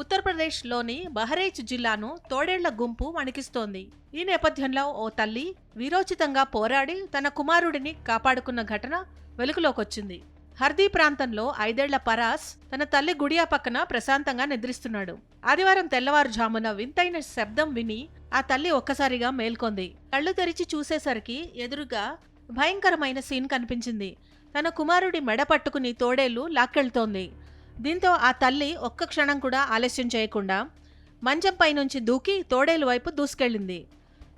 ఉత్తరప్రదేశ్లోని బహరైచ్ జిల్లాను తోడేళ్ళ గుంపు వణికిస్తోంది. ఈ నేపథ్యంలో ఓ తల్లి వీరోచితంగా పోరాడి తన కుమారుడిని కాపాడుకున్న ఘటన వెలుగులోకొచ్చింది. హర్దీ ప్రాంతంలో ఐదేళ్ళ పరాస్ తన తల్లి గుడియా పక్కన ప్రశాంతంగా నిద్రిస్తున్నాడు. ఆదివారం తెల్లవారుజామున వింతైన శబ్దం విని ఆ తల్లి ఒక్కసారిగా మేల్కొంది. కళ్ళు తెరిచి చూసేసరికి ఎదురుగా భయంకరమైన సీన్ కనిపించింది. తన కుమారుడి మెడ పట్టుకుని తోడేళ్ళు లాక్కెళ్తోంది. దీంతో ఆ తల్లి ఒక్క క్షణం కూడా ఆలస్యం చేయకుండా మంచంపై నుంచి దూకి తోడేలు వైపు దూసుకెళ్ళింది.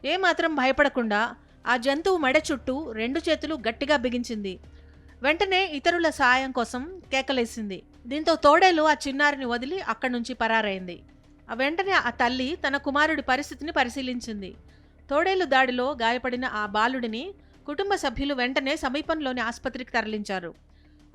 ఏమాత్రం భయపడకుండా ఆ జంతువు మెడ చుట్టూ రెండు చేతులు గట్టిగా బిగించింది. వెంటనే ఇతరుల సాయం కోసం కేకలేసింది. దీంతో తోడేలు ఆ చిన్నారిని వదిలి అక్కడి నుంచి పరారైంది. ఆ వెంటనే ఆ తల్లి తన కుమారుడి పరిస్థితిని పరిశీలించింది. తోడేలు దాడిలో గాయపడిన ఆ బాలుడిని కుటుంబ సభ్యులు వెంటనే సమీపంలోని ఆసుపత్రికి తరలించారు.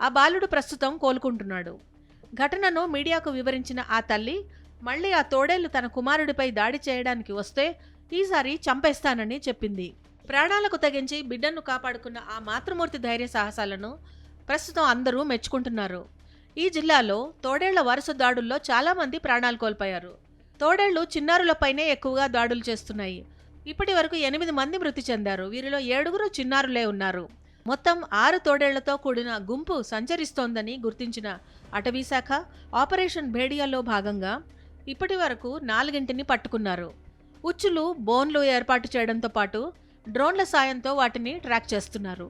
ఆ బాలుడు ప్రస్తుతం కోలుకుంటున్నాడు. ఘటనను మీడియాకు వివరించిన ఆ తల్లి మళ్ళీ ఆ తోడేళ్ళు తన కుమారుడిపై దాడి చేయడానికి వస్తే ఈసారి చంపేస్తానని చెప్పింది. ప్రాణాలకు తెగించి బిడ్డను కాపాడుకున్న ఆ మాతృమూర్తి ధైర్య సాహసాలను ప్రస్తుతం అందరూ మెచ్చుకుంటున్నారు. ఈ జిల్లాలో తోడేళ్ళ వరుస దాడుల్లో చాలామంది ప్రాణాలు కోల్పోయారు. తోడేళ్ళు చిన్నారులపైనే ఎక్కువగా దాడులు చేస్తున్నాయి. ఇప్పటి వరకు ఎనిమిది మంది మృతి చెందారు. వీరిలో ఏడుగురు చిన్నారులే ఉన్నారు. మొత్తం ఆరు తోడేళ్ళతో కూడిన గుంపు సంచరిస్తోందని గుర్తించిన అటవీశాఖ ఆపరేషన్ భేడియాలో భాగంగా ఇప్పటి వరకు నాలుగింటిని పట్టుకున్నారు. ఉచ్చులు బోన్లు ఏర్పాటు చేయడంతో పాటు డ్రోన్ల సాయంతో వాటిని ట్రాక్ చేస్తున్నారు.